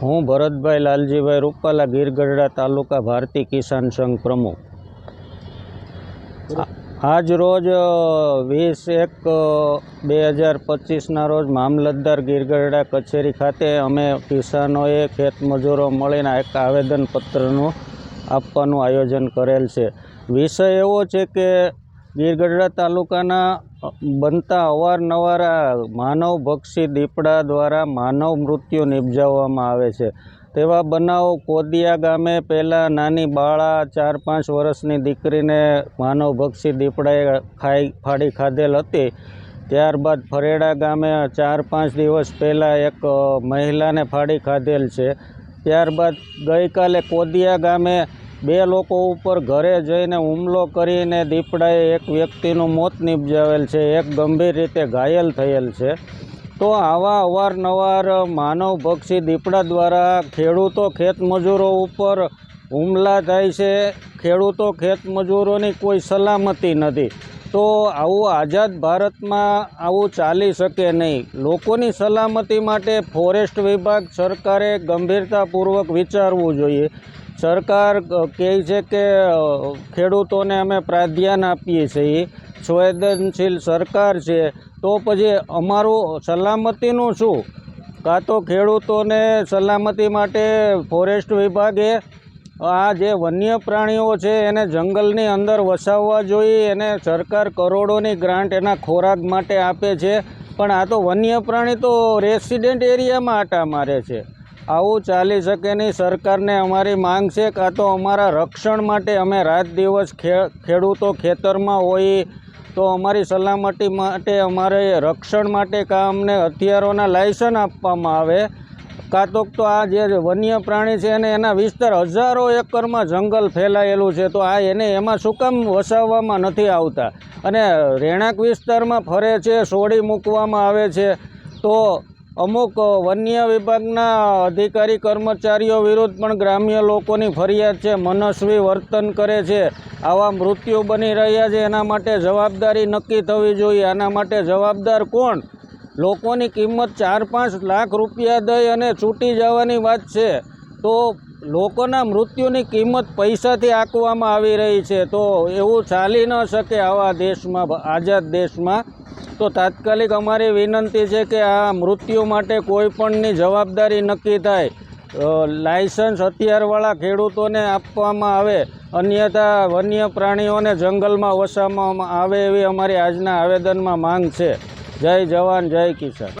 હું ભરતભાઈ લાલજીભાઈ રૂપાલા ગીરગઢડા તાલુકા ભારતી કિસાન સંઘ પ્રમુખ. આજ રોજ વીસ એક બે હજાર પચીસના રોજ મામલતદાર ગીરગઢડા કચેરી ખાતે અમે કિસાનોએ ખેતમજૂરો મળીને એક આવેદનપત્રનું આપવાનું આયોજન કરેલ છે. વિષય એવો છે કે ગીરગઢડા તાલુકાના બનતા અવારનવાર આ માનવભક્ષી દીપડા દ્વારા માનવ મૃત્યુ નિપજાવવામાં આવે છે. તેવા બનાવો કોદિયા ગામે પહેલાં નાની બાળા ચાર પાંચ વર્ષની દીકરીને માનવભક્ષી દીપડાએ ખાઈ ફાડી ખાધેલ હતી. ત્યારબાદ ફરેડા ગામે ચાર પાંચ દિવસ પહેલાં એક મહિલાને ફાડી ખાધેલ છે. ત્યારબાદ ગઈકાલે કોદિયા ગામે બે લોકો ઉપર ઘરે જઈને હુમલો કરીને દીપડાએ એક વ્યક્તિનું મોત નિપજાવેલ છે, એક ગંભીર રીતે ઘાયલ થયેલ છે. તો આવા અવારનવાર માનવભક્ષી દીપડા દ્વારા ખેડૂતો ખેતમજૂરો ઉપર હુમલા થાય છે, ખેડૂતો ખેતમજૂરોની કોઈ સલામતી નથી. તો આવું આઝાદ ભારતમાં આવું ચાલી શકે નહીં. લોકોની સલામતી માટે ફોરેસ્ટ વિભાગ સરકારે ગંભીરતાપૂર્વક વિચારવું જોઈએ. સરકાર કહે છે કે ખેડૂતોને અમે પ્રાધાન્ય આપીએ છીએ. સંવેદનશીલ સરકાર છે. તો પછી અમારું સલામતીનું શું? કાં તો ખેડૂતોને સલામતી માટે ફોરેસ્ટ વિભાગે આ જે વન્ય પ્રાણીઓ છે, એને જંગલની અંદર વસાવવા જોઈએ. એને સરકાર કરોડોની ગ્રાન્ટ એના ખોરાક માટે આપે છે. પણ આ તો વન્ય પ્રાણી તો રેસિડેન્ટ એરિયામાં આટા મારે છે. આવું ચાલી શકે નહીં. સરકારને અમારી માંગ છે કાં તો અમારા રક્ષણ માટે અમે રાત દિવસ ખેડૂતો ખેતરમાં હોઈએ તો અમારી સલામતી માટે, અમારે રક્ષણ માટે કાં અમને હથિયારોના લાયસન્સ આપવામાં આવે. કાં તો તો આ જે વન્ય પ્રાણી છે અને એના વિસ્તાર હજારો એકરમાં જંગલ ફેલાયેલું છે, તો આ એને એમાં શું કામ વસાવવામાં નથી આવતા? અને રહેણાંક વિસ્તારમાં ફરે છે છોડી મૂકવામાં આવે છે, તો અમુક વન્ય વિભાગના અધિકારી કર્મચારીઓ વિરુદ્ધ પણ ગ્રામ્ય લોકોની ફરિયાદ છે, મનસ્વી વર્તન કરે છે, આવા મૃત્યુ બની રહ્યા છે, એના માટે જવાબદારી નક્કી થવી જોઈએ, આના માટે જવાબદાર કોણ? લોકોની કિંમત ચાર પાંચ લાખ રૂપિયા દઈ અને છૂટી જવાની વાત છે. તો લોકોના મૃત્યુની કિંમત પૈસાથી આંકવામાં આવી રહી છે. તો એવું ચાલી ન શકે આવા દેશમાં આઝાદ દેશમાં. તો તાત્કાલિક અમારી વિનંતી છે કે આ મૃત્યુ માટે કોઈ પણની જવાબદારી નક્કી થાય. લાયસન્સ હથિયારવાળા ખેડૂતોને આપવામાં આવે. અન્યથા વન્ય પ્રાણીઓને જંગલમાં વસાવવામાં આવે એવી અમારી આજના આવેદનમાં માંગ છે. જય જવાન જય કિસાન.